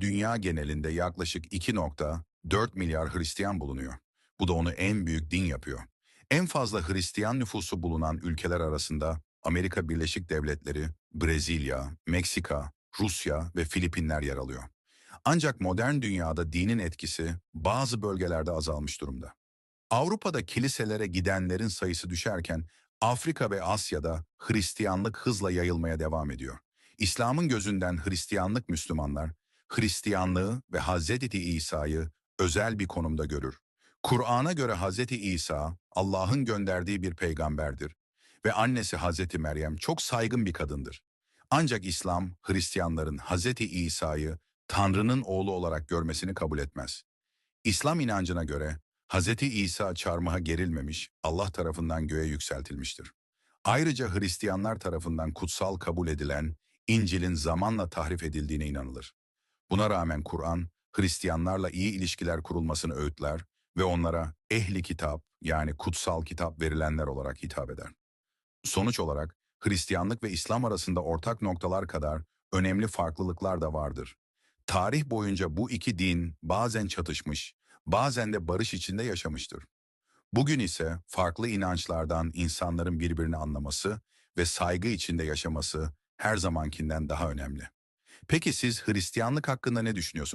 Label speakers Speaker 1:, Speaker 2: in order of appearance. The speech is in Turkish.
Speaker 1: dünya genelinde yaklaşık 2.4 milyar Hristiyan bulunuyor. Bu da onu en büyük din yapıyor. En fazla Hristiyan nüfusu bulunan ülkeler arasında Amerika Birleşik Devletleri, Brezilya, Meksika, Rusya ve Filipinler yer alıyor. Ancak modern dünyada dinin etkisi bazı bölgelerde azalmış durumda. Avrupa'da kiliselere gidenlerin sayısı düşerken Afrika ve Asya'da Hristiyanlık hızla yayılmaya devam ediyor. İslam'ın gözünden Hristiyanlık Müslümanlar, Hristiyanlığı ve Hz. İsa'yı özel bir konumda görür. Kur'an'a göre Hz. İsa, Allah'ın gönderdiği bir peygamberdir ve annesi Hz. Meryem çok saygın bir kadındır. Ancak İslam, Hristiyanların Hz. İsa'yı Tanrı'nın oğlu olarak görmesini kabul etmez. İslam inancına göre Hz. İsa çarmıha gerilmemiş, Allah tarafından göğe yükseltilmiştir. Ayrıca Hristiyanlar tarafından kutsal kabul edilen İncil'in zamanla tahrif edildiğine inanılır. Buna rağmen Kur'an, Hristiyanlarla iyi ilişkiler kurulmasını öğütler ve onlara ehli kitap yani kutsal kitap verilenler olarak hitap eder. Sonuç olarak Hristiyanlık ve İslam arasında ortak noktalar kadar önemli farklılıklar da vardır. Tarih boyunca bu iki din bazen çatışmış, bazen de barış içinde yaşamıştır. Bugün ise farklı inançlardan insanların birbirini anlaması ve saygı içinde yaşaması her zamankinden daha önemli. Peki siz Hristiyanlık hakkında ne düşünüyorsunuz?